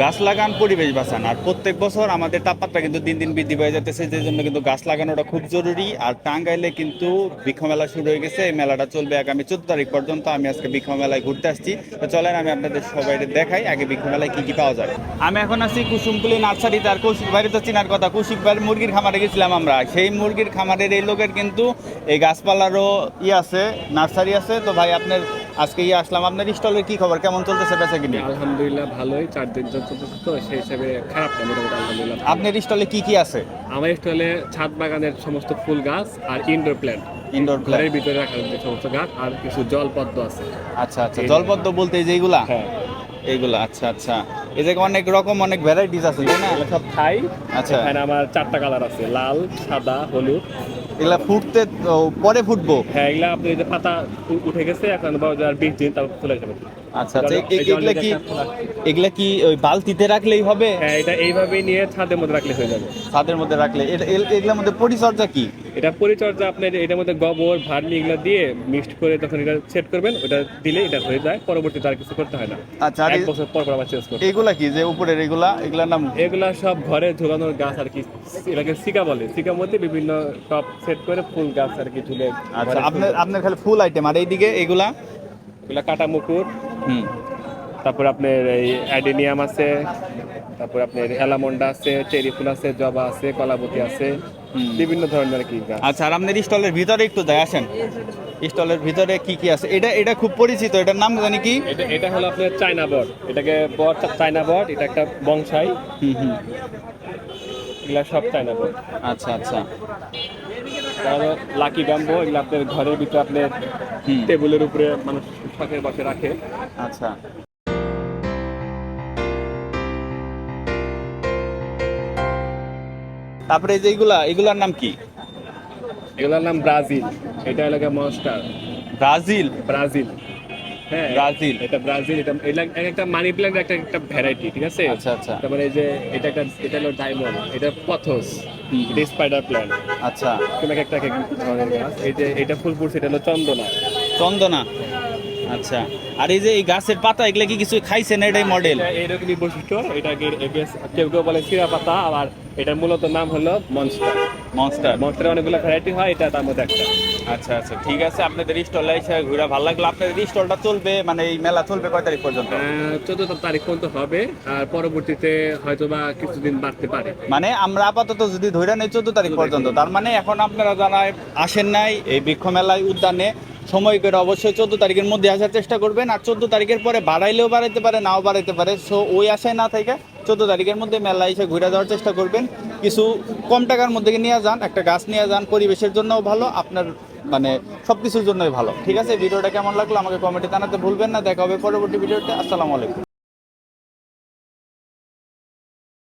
গাছ লাগান, পরিবেশ বাঁচান। আর প্রত্যেক বছর আমাদের তাপমাত্রা কিন্তু দিন দিন বৃদ্ধি হয়ে যাচ্ছে যে জন্য কিন্তু গাছ লাগানোটা খুব জরুরি। আর টাঙ্গাইলে কিন্তু বৃক্ষ মেলা শুরু হয়ে গেছে, এই মেলাটা চলবে আগামী চোদ্দ তারিখ পর্যন্ত। আমি আজকে বৃক্ষ মেলায় ঘুরতে আসছি। তো চলেন, আমি আপনাদের সবাই দেখাই, আগে বৃক্ষ মেলায় কি কি পাওয়া যায়। আমি এখন আছি কুসুমকুলি নার্সারিতে আর কৌশিক বাড়ি তো চিনার কথা। কৌশিক বাড়ির মুরগির খামারে গেছিলাম আমরা। সেই মুরগির খামারের এই লোকের কিন্তু এই গাছপালারও ই আছে, নার্সারি আছে। তো ভাই, আপনার আজকে ইয়ে আসলাম। আপনার স্টলের কি খবর? কেমন চলতেছে বেচা কিনে? আলহামদুলিল্লাহ, ভালোই। চার দিন চলতেছে তো সেই হিসাবে খারাপ না মোটামুটি আলহামদুলিল্লাহ। আপনার স্টলে কি কি আছে? আমার স্টলে ছাদ বাগানের সমস্ত ফুল গাছ আর ইনডোর প্ল্যান্ট ইনডোর ঘরের ভিতরে রাখার যে সমস্ত গাছ আর কিছু জলপদ্ম আছে। আচ্ছা আচ্ছা। জলপদ্ম বলতে এই যে এইগুলা? হ্যাঁ। এইগুলা আচ্ছা আচ্ছা। এই যে অনেক রকম অনেক ভ্যারাইটিস আছে তাই না? সব খাই আচ্ছা। এখানে আমার চারটা কালার আছে লাল সাদা হলুদ। এগুলা ফুটতে পরে ফুটবো? হ্যাঁ এগুলা আপনি যে পাতা উঠে গেছে এখন বা আর বিশ দিন তারপর ফুলে যাবে। আচ্ছা আচ্ছা এগুলা কি এগুলা কি ওই বালতিতে রাখলেই হবে? হ্যাঁ এটা এইভাবেই নিয়ে ছাদের মধ্যে রাখলে হয়ে যাবে। ছাদের মধ্যে রাখলে। এটা- এ- মধ্যে পরিচর্যা কি? এটা পরিচর্যা আপনি এটার মধ্যে গোবর ভার্মি এগুলো দিয়ে মিক্সড করে যখন এটা সেট করবেন ওটা দিলে এটা হয়ে যায় পরবর্তীতে আর কিছু করতে হয় না। আচ্ছা এক বছর পর পর আবার চেঞ্জ করতে এগুলা কি যে উপরের এগুলা এগুলার নাম? এগুলা সব ঘরে ঝুলানোর গাছ আর কি এটাকে সিকা বলে। সিকার মধ্যে বিভিন্ন টপ সেট করে ফুল গাছ আর কি ঝুলে আচ্ছা আপনার আপনার খালি ফুল আইটেম আর এইদিকে এগুলা? এগুলা কাটা মুকুর হুম। তারপর আপনার এই অ্যাডেনিয়াম আছে তারপর আপনার অ্যালামন্ডা আছে চেরি ফুল আছে জবা আছে কলাবতী আছে। বিভিন্ন ধরনের আর কি গাছ। আচ্ছা আর আপনার স্টলের ভিতরে একটু যাই আসেন। স্টলের ভিতরে কি কি আছে? এটা এটা খুব পরিচিত এটার নাম জানি কি? এটা এটা হলো আপনার চায়না বট। এটাকে বট চায়না বট এটা একটা বংশাই। হুম হুম। এগুলা সব চায়না বট। আচ্ছা আচ্ছা। তাহলে লাকি ব্যাম্বো এগুলো আপনার ঘরের ভিতরে আপনার হুম। টেবিলের উপরে মানুষ শখের বসে রাখে। আচ্ছা। তারপরে এই যে এগুলা এগুলার নাম কি? এগুলার নাম ব্রাজিল। এটা এলাকা মনস্টার ব্রাজিল? ব্রাজিল। হ্যাঁ ব্রাজিল। এটা ব্রাজিল এটা এটা এক একটা মানি প্ল্যান্ট একটা একটা ভ্যারাইটি ঠিক আছে? আচ্ছা, আচ্ছা। তারপরে এই যে এটা একটা এটা হলো ডায়মন্ড এটা পথস। এটা স্পাইডার প্ল্যান্ট আচ্ছা। কোনো একটা ধরনের গাছ। এই যে এটা ফুল ফুটছে এটা হলো চন্দনা। চন্দনা। আচ্ছা। আর এই যে এই গাছের পাতা এগুলা কি কিছু খাইছেন? এটাই মডেল এইরকমই বৈশিষ্ট্য। এটাকে কেউ কেউ বলে সিরা পাতা আবার এটার মূলত নাম হলো মনস্টার মনস্টার মনস্টারের অনেকগুলো ভ্যারাইটি হয় এটা তার মধ্যে একটা। আচ্ছা আচ্ছা ঠিক আছে। আপনাদের স্টলে এসে ঘুরে ভালো লাগল। আপনাদের স্টলটা চলবে মানে এই মেলা চলবে কয় তারিখ পর্যন্ত? চোদ্দ তারিখ পর্যন্ত হবে আর পরবর্তীতে হয়তো বা কিছুদিন বাড়তে পারে। মানে আমরা আপাতত যদি ধরে নেই চোদ্দ তারিখ পর্যন্ত তার মানে এখন আপনারা যারা আসেন নাই এই বৃক্ষ মেলায় উদ্যানে সময় করে অবশ্যই চোদ্দ তারিখের মধ্যে আসার চেষ্টা করবেন। আর চোদ্দ তারিখের পরে বাড়াইলেও বাড়াইতে পারে, নাও বাড়াইতে পারে। সো ওই আশায় না থেকে চোদ্দ তারিখের মধ্যে মেলা এসে ঘুরে যাওয়ার চেষ্টা করবেন। কিছু কম টাকার মধ্যে নিয়ে যান, একটা গাছ নিয়ে যান, পরিবেশের জন্যও ভালো, আপনার মানে সব কিছুর জন্যই ভালো। ঠিক আছে? ভিডিওটা কেমন লাগল আমাকে কমেন্টে জানাতে ভুলবেন না। দেখা হবে পরবর্তী ভিডিওতে। আসসালামু আলাইকুম।